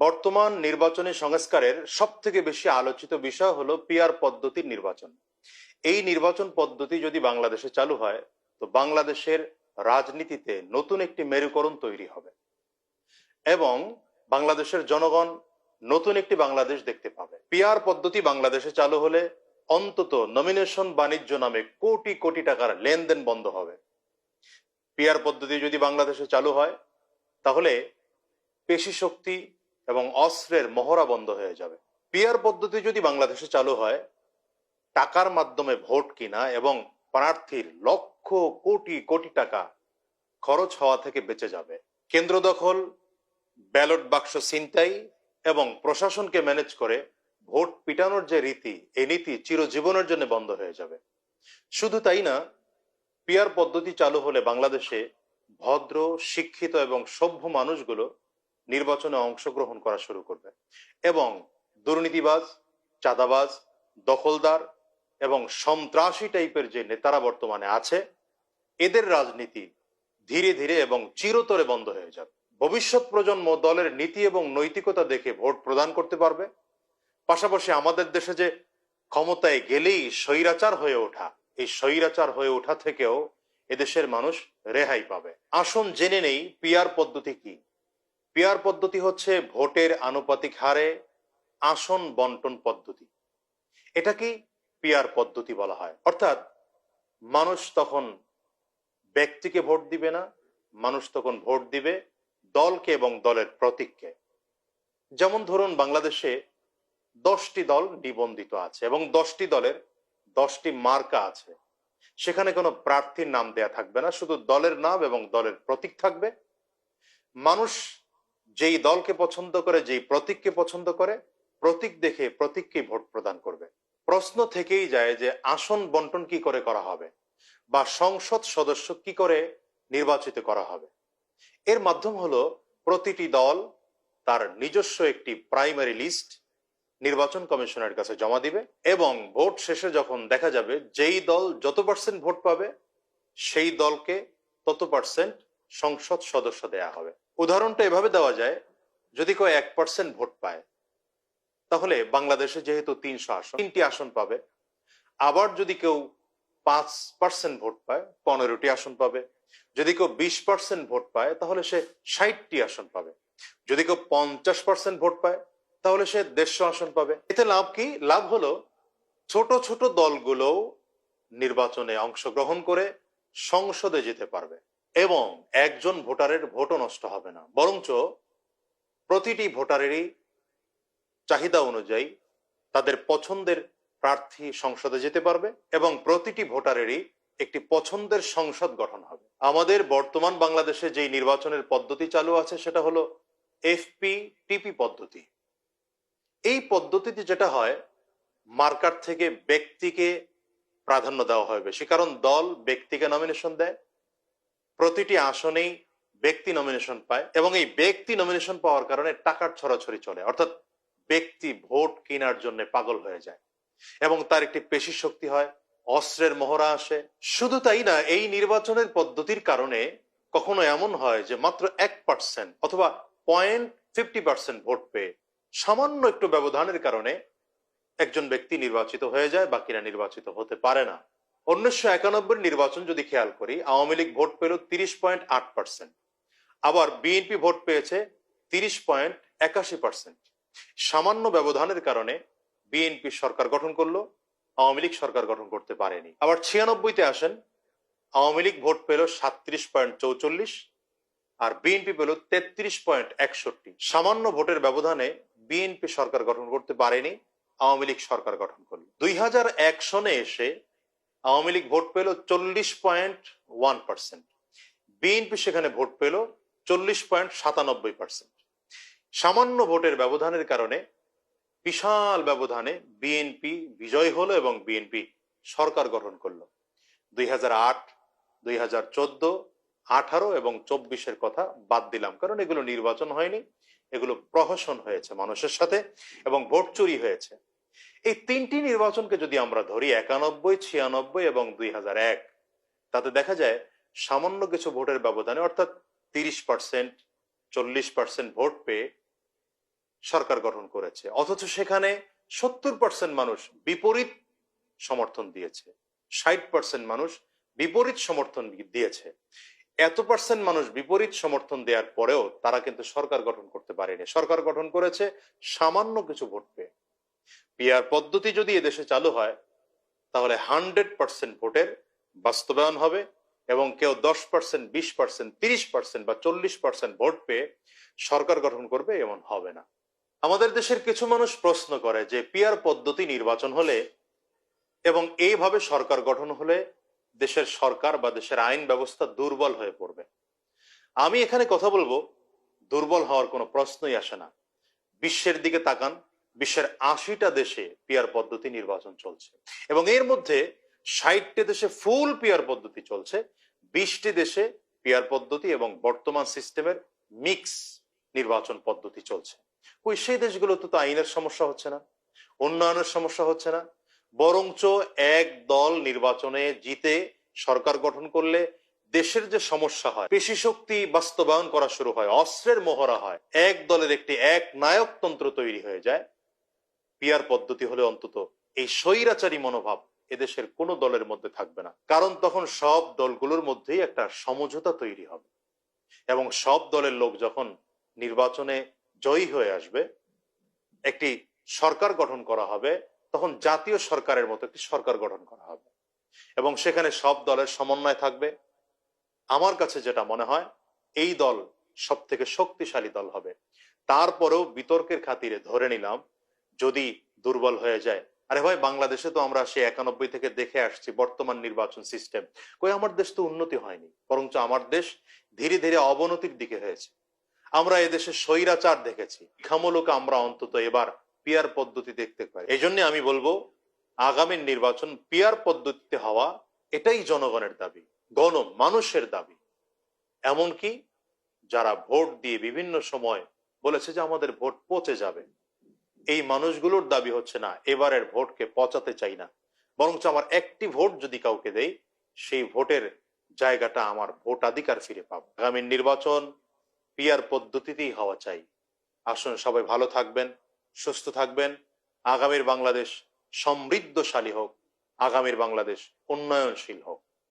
বর্তমান নির্বাচনী সংস্কারের সব থেকে বেশি আলোচিত বিষয় হলো পিয়ার পদ্ধতির নির্বাচন। এই নির্বাচন পদ্ধতি যদি বাংলাদেশে চালু হয়, তো বাংলাদেশের রাজনীতিতে নতুন একটি মেরুকরণ তৈরি হবে এবং বাংলাদেশের জনগণ নতুন একটি বাংলাদেশ দেখতে পাবে। পিয়ার পদ্ধতি বাংলাদেশে চালু হলে অন্তত নমিনেশন বাণিজ্য নামে কোটি কোটি টাকার লেনদেন বন্ধ হবে। পিয়ার পদ্ধতি যদি বাংলাদেশে চালু হয়, তাহলে পেশি শক্তি এবং অস্ত্রের মহড়া বন্ধ হয়ে যাবে। পিয়ার পদ্ধতি যদি বাংলাদেশে চালু হয়, টাকার মাধ্যমে ভোট কিনা এবং প্রার্থীর লক্ষ কোটি কোটি টাকা খরচ হওয়া থেকে বেঁচে যাবে। কেন্দ্র দখল, ব্যালট বাক্স ছিনতাই এবং প্রশাসনকে ম্যানেজ করে ভোট পিটানোর যে রীতি, এই নীতি চিরজীবনের জন্য বন্ধ হয়ে যাবে। শুধু তাই না পিয়ার পদ্ধতি চালু হলে বাংলাদেশে ভদ্র, শিক্ষিত এবং সভ্য মানুষগুলো নির্বাচনে অংশগ্রহণ করা শুরু করবে। এবং দুর্নীতিবাজ, চাঁদাবাজ, দখলদার এবং সন্ত্রাসী টাইপের যে নেতারা বর্তমানে আছে, এদের রাজনীতি ধীরে ধীরে এবং চিরতরে বন্ধ হয়ে যাবে। ভবিষ্যৎ প্রজন্ম দলের নীতি এবং নৈতিকতা দেখে ভোট প্রদান করতে পারবে। পাশাপাশি আমাদের দেশে যে ক্ষমতায় গেলেই স্বৈরাচার হয়ে ওঠা, এই স্বৈরাচার হয়ে ওঠা থেকেও এদেশের মানুষ রেহাই পাবে। আসন জেনে নেই পিয়ার পদ্ধতি কি? পিয়ার পদ্ধতি হচ্ছে ভোটের আনুপাতিক হারে আসন বন্টন পদ্ধতি। এটা কি পিয়ার পদ্ধতি বলা হয়? অর্থাৎ মানুষ তখন ব্যক্তিকে ভোট দিবে না, মানুষ তখন ভোট দিবে দলকে এবং দলের প্রতীককে। যেমন ধরুন বাংলাদেশে দশটি দল নিবন্ধিত আছে এবং দশটি দলের দশটি মার্কা আছে। সেখানে কোনো প্রার্থীর নাম দেয়া থাকবে না, শুধু দলের নাম এবং দলের প্রতীক থাকবে। মানুষ যেই দলকে পছন্দ করে, যেই প্রতীককে পছন্দ করে, প্রতীক দেখে প্রতীককে ভোট প্রদান করবে। প্রশ্ন থেকেই যায় যে আসন বন্টন কি করে করা হবে বা সংসদ সদস্য কি করে নির্বাচিত করা হবে। এর মাধ্যম হলো প্রতিটি দল তার নিজস্ব একটি প্রাইমারি লিস্ট নির্বাচন কমিশনের কাছে জমা দিবে এবং ভোট শেষে যখন দেখা যাবে যেই দল যত পার্সেন্ট ভোট পাবে, সেই দলকে তত পার্সেন্ট সংসদ সদস্য দেয়া হবে। উদাহরণটা এভাবে দেওয়া যায়, যদি কেউ এক পার্সেন্ট ভোট পায়, তাহলে বাংলাদেশে যেহেতু তিনশো আসন, তিনটি আসন পাবে। আবার যদি কেউ পাঁচ পার্সেন্ট ভোট পায়, পনেরোটি আসন পাবে। যদি কেউ বিশ পার্সেন্ট ভোট পায়, তাহলে সে ষাটটি আসন পাবে। যদি কেউ পঞ্চাশ পার্সেন্ট ভোট পায়, তাহলে সে দেড়শো আসন পাবে। এতে লাভ কি? লাভ হলো ছোট ছোট দলগুলো নির্বাচনে অংশগ্রহণ করে সংসদে যেতে পারবে। এবং একজন ভোটারের ভোটও নষ্ট হবে না। বরঞ্চ প্রতিটি ভোটারেরই চাহিদা অনুযায়ী তাদের পছন্দের প্রার্থী সংসদে যেতে পারবে এবং প্রতিটি ভোটারেরই একটি পছন্দের সংসদ গঠন হবে। আমাদের বর্তমান বাংলাদেশে যেই নির্বাচনের পদ্ধতি চালু আছে সেটা হলো এফপি টিপি পদ্ধতি। এই পদ্ধতিতে যেটা হয়, মার্কার থেকে ব্যক্তিকে প্রাধান্য দেওয়া হয় বেশি। কারণ দল ব্যক্তিকে নমিনেশন দেয় প্রতিটি আসনেই ব্যক্তি নমিনেশন পায় এবং এই ব্যক্তি নমিনেশন পাওয়ার কারণে টাকার ছড়াছড়ি চলে। অর্থাৎ ব্যক্তি ভোট কেনার জন্য পাগল হয়ে যায় এবং তার একটি পেশি শক্তি হয়, অস্ত্রের মহড়া আসে। শুধু তাই না, এই নির্বাচনের পদ্ধতির কারণে কখনো এমন হয় যে মাত্র এক পার্সেন্ট অথবা পয়েন্ট ফিফটি পার্সেন্ট ভোট পেয়ে সামান্য একটু ব্যবধানের কারণে একজন ব্যক্তি নির্বাচিত হয়ে যায়, বাকিরা নির্বাচিত হতে পারে না। উনিশশো একানব্বই নির্বাচন যদি খেয়াল করি, আওয়ামী লীগ ভোট পেল তিরিশ পয়েন্ট আট পার্সেন্ট। আবার বিএনপি ভোট পেয়েছে তিরিশ পয়েন্ট একাশি পার্সেন্ট। সামান্য ব্যবধানের কারণে বিএনপি সরকার গঠন করল, আওয়ামী লীগ সরকার গঠন করতে পারেনি। আবার ছিয়ানব্বইতে আসেন, আওয়ামী লীগ ভোট পেল সাতত্রিশ পয়েন্ট চৌচল্লিশ আর বিএনপি পেল তেত্রিশ পয়েন্ট একষট্টি। সামান্য ভোটের ব্যবধানে বিএনপি সরকার গঠন করতে পারেনি, আওয়ামী লীগ সরকার গঠন করল। দুই হাজার এক সনে এসে আওয়ামী লীগ ভোট পেল চল্লিশ পয়েন্ট ওয়ান পার্সেন্ট। বিএনপি সেখানে ভোট পেল চল্লিশ পয়েন্ট সাতানব্বই পার্সেন্ট। সামান্য ভোটের ব্যবধানের কারণে বিশাল ব্যবধানে বিএনপি বিজয় হলো এবং বিএনপি সরকার গঠন করল। দুই হাজার আট, দুই হাজার চোদ্দ, আঠারো এবং চব্বিশের কথা বাদ দিলাম, কারণ এগুলো নির্বাচন হয়নি, এগুলো প্রহসন হয়েছে মানুষের সাথে এবং ভোট চুরি হয়েছে। এই তিনটি নির্বাচনকে যদি আমরা ধরি, একানব্বই, ছিয়ানব্বই এবং দুই হাজার এক, তাতে দেখা যায় সামান্য কিছু ভোটের ব্যবধানে অর্থাৎ তিরিশ পার্সেন্ট, চল্লিশ পার্সেন্ট ভোট পেয়ে সরকার গঠন করেছে। অথচ সেখানে সত্তর পার্সেন্ট মানুষ বিপরীত সমর্থন দিয়েছে, ষাট পার্সেন্ট মানুষ বিপরীত সমর্থন দিয়েছে। এত পার্সেন্ট মানুষ বিপরীত সমর্থন দেওয়ার পরেও তারা কিন্তু সরকার গঠন করতে পারেনি। সরকার গঠন করেছে সামান্য কিছু ভোট পেয়ে। পিয়ার পদ্ধতি যদি এদেশে চালু হয়, তাহলে হান্ড্রেড পার্সেন্ট ভোটের বাস্তবায়ন হবে এবং কেউ দশ পার্সেন্ট, বিশ পার্সেন্ট, তিরিশ পার্সেন্ট বা চল্লিশ পার্সেন্ট ভোট পেয়ে সরকার গঠন করবে এমন হবে না। আমাদের দেশের কিছু মানুষ প্রশ্ন করে যে পিয়ার পদ্ধতি নির্বাচন হলে এবং এইভাবে সরকার গঠন হলে দেশের সরকার বা দেশের আইন ব্যবস্থা দুর্বল হয়ে পড়বে। আমি এখানে কথা বলব, দুর্বল হওয়ার কোনো প্রশ্নই আসে না। বিশ্বের দিকে তাকান বিশ্বের আশিটা দেশে পিয়ার পদ্ধতি নির্বাচন চলছে। এবং এর মধ্যে ষাটটি দেশে ফুল পিয়ার পদ্ধতি চলছে, বিশটি দেশে পিয়ার পদ্ধতি এবং বর্তমান সিস্টেমের মিক্স নির্বাচন পদ্ধতি চলছে। ওই সেই দেশগুলোতে তো আইনের সমস্যা হচ্ছে না, উন্নয়নের সমস্যা হচ্ছে না, বরঞ্চ এক দল নির্বাচনে জিতে সরকার গঠন করলে দেশের যে সমস্যা হয়, পেশি শক্তি বাস্তবায়ন করা শুরু হয়, অস্ত্রের মহড়া হয়, এক দলের একটি এক নায়কতন্ত্র তৈরি হয়ে যায় পিয়ার পদ্ধতি হলে অন্তত এই স্বৈরাচারী মনোভাব এদেশের কোনো দলের মধ্যে থাকবে না। কারণ তখন সব দলগুলোর মধ্যেই একটা সমঝোতা তৈরি হবে। এবং সব দলের লোক যখন নির্বাচনে জয়ী হয়ে আসবে, একটি সরকার গঠন করা হবে, তখন জাতীয় সরকারের মতো একটি সরকার গঠন করা হবে। এবং সেখানে সব দলের সমন্বয় থাকবে। আমার কাছে যেটা মনে হয়, এই দল সব থেকে শক্তিশালী দল হবে। তারপরেও বিতর্কের খাতিরে ধরে নিলাম যদি দুর্বল হয়ে যায়। আরে ভাই, বাংলাদেশে তো আমরা সে একানব্বই থেকে দেখে আসছি বর্তমান নির্বাচন সিস্টেম কই, আমার দেশ তো উন্নতি হয়নি, বরঞ্চ আমার দেশ ধীরে ধীরে অবনতির দিকে হয়েছে। আমরা এদেশে স্বৈরাচার দেখেছি। খামূলক আমরা অন্তত এবার পিয়ার পদ্ধতি দেখতে পাই এই জন্য আমি বলব আগামীর নির্বাচন পিয়ার পদ্ধতিতে হওয়া এটাই জনগণের দাবি, গণ মানুষের দাবি। এমনকি যারা ভোট দিয়ে বিভিন্ন সময় বলেছে যে আমাদের ভোট পচে যাবে এই মানুষগুলোর দাবি হচ্ছে না, এবারের ভোটকে পচাতে চাই না। বরঞ্চ আমার একটি ভোট যদি কাউকে দেই, সেই ভোটের জায়গাটা আমার ভোটাধিকার ফিরে পাবো। আগামী নির্বাচন পিয়ার পদ্ধতিতেই হওয়া চাই। আসুন সবাই ভালো থাকবেন, সুস্থ থাকবেন। আগামীর বাংলাদেশ সমৃদ্ধশালী হোক, আগামীর বাংলাদেশ উন্নয়নশীল হোক।